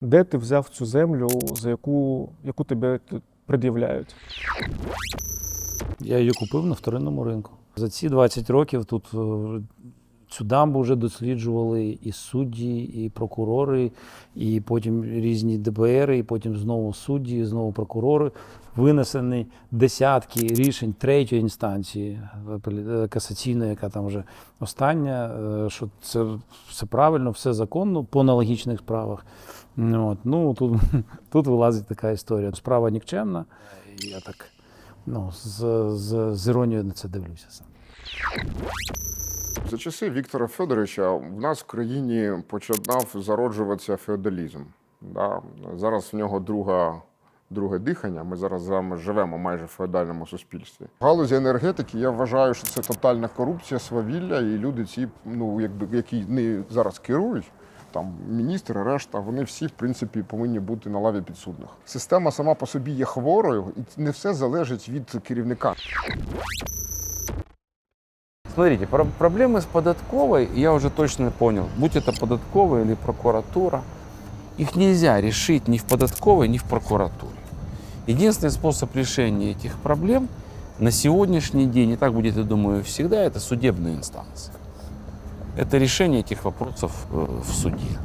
Де ти взяв цю землю, за яку, яку тебе пред'являють? Я її купив на вторинному ринку. За ці 20 років тут е, цю дамбу вже досліджували і судді, і прокурори, і потім різні ДБР, і потім знову судді, і знову прокурори. Винесені десятки рішень третьої інстанції е, касаційної, яка там вже остання, е, що це все правильно, все законно по аналогічних справах. Ну, От. Ну, тут, тут вилазить така історія. Справа нікчемна. Я так ну, з, з, з іронією на це дивлюся сам. За часи Віктора Федоровича в нас в країні починав зароджуватися феодалізм. Да? Зараз в нього друга, друге дихання. Ми зараз з вами живемо майже в феодальному суспільстві. В галузі енергетики я вважаю, що це тотальна корупція, свавілля, і люди ці, ну якби які не зараз керують. Там міністри, решта, вони всі в принципі повинні бути на лаві підсудних. Система сама по собі є хворою, і не все залежить від керівника. Смотрите, про- проблемы с податковой я уже точно понял. Будь это податковая или прокуратура, их нельзя решить ни в податковой, ни в прокуратуре. Единственный способ решения этих проблем на сегодняшний день, и так будет, я думаю, всегда, это судебная инстанция. Это решение этих вопросов э, в суде.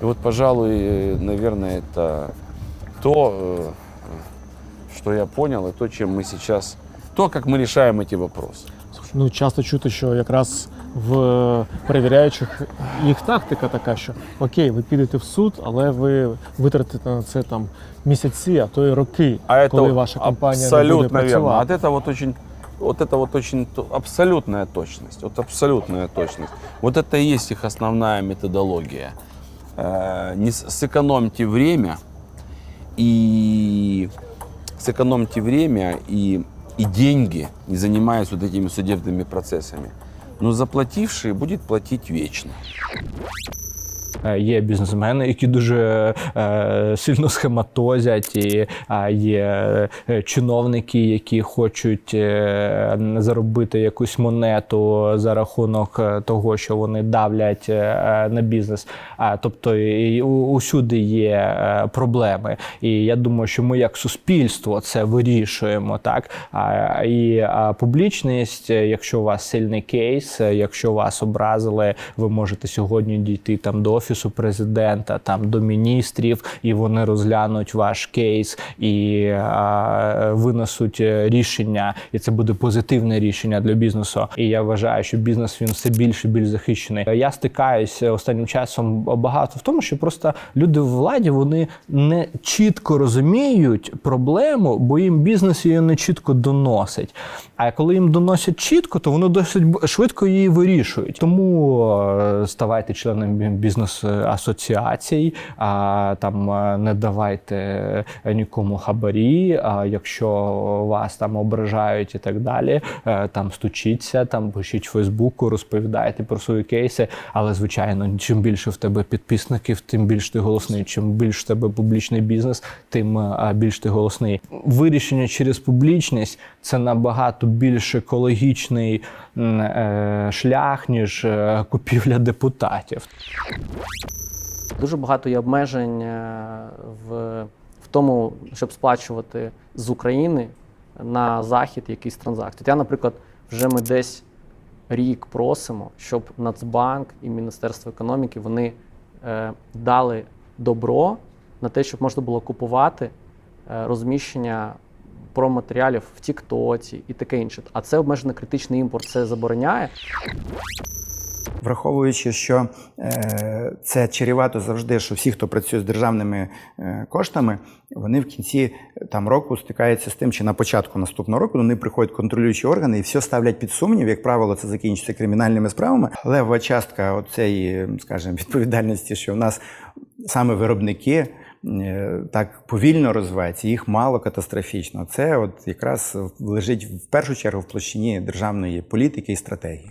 И вот, пожалуй, наверное, это то, э, что я понял, и то, чем мы сейчас, то, как мы решаем эти вопросы. Ну, часто чути, що якраз в перевіряючих їх тактика така, що окей, ви підете в суд, але ви витратите на це там місяці, а то й роки, А коли это ваша компанія абсолютно не буде верно. працювати. Вот это вот очень, вот это вот очень то- абсолютная точность. Вот абсолютная точность. Вот это и есть их основная методология. Э, Не с- сэкономьте время и сэкономьте время и, и деньги, не занимаясь вот этими судебными процессами. Но заплативший будет платить вечно. Е, Є бізнесмени, які дуже е, сильно схематозять, і є е, чиновники, які хочуть заробити якусь монету за рахунок того, що вони давлять на бізнес. Тобто усюди є проблеми. І я думаю, що ми як суспільство це вирішуємо так. І публічність, якщо у вас сильний кейс, якщо вас образили, ви можете сьогодні дійти там до офісу президента, там до міністрів, і вони розглянуть ваш кейс і а, винесуть е, рішення, і це буде позитивне рішення для бізнесу. І я вважаю, що бізнес він все більше і більш захищений. Я стикаюся останнім часом багато в тому, що просто люди в владі вони не чітко розуміють проблему, бо їм бізнес її не чітко доносить. А коли їм доносять чітко, то вони досить швидко її вирішують. Тому е, ставайте членом бізнес-асоціацій, а там е, не давайте е, нікому хабарі. А якщо вас там ображають і так далі, е, там стучіться, там пишіть Фейсбуку, розповідайте про свої кейси. Але звичайно, чим більше в тебе підписників, тим більш ти голосний. Чим більш в тебе публічний бізнес, тим більш ти голосний. Вирішення через публічність це набагато більш екологічний шлях, ніж купівля депутатів. Дуже багато є обмежень е, в, в тому, щоб сплачувати з України на захід якісь транзакції. Я, наприклад, вже ми десь рік просимо, щоб Нацбанк і Міністерство економіки вони е, дали добро на те, щоб можна було купувати е, розміщення про матеріалів в Тіктоці і таке інше. А це обмежено критичний імпорт це забороняє. Враховуючи, що е, це чарівато завжди, що всі, хто працює з державними е, коштами, вони в кінці там року стикаються з тим, чи на початку наступного року вони приходять контролюючі органи і все ставлять під сумнів. Як правило, це закінчиться кримінальними справами. Лева частка оцеї, скажімо, відповідальності, що в нас саме виробники. е, Так повільно розвиваються, їх мало катастрофічно. Це от якраз лежить в першу чергу в площині державної політики і стратегії.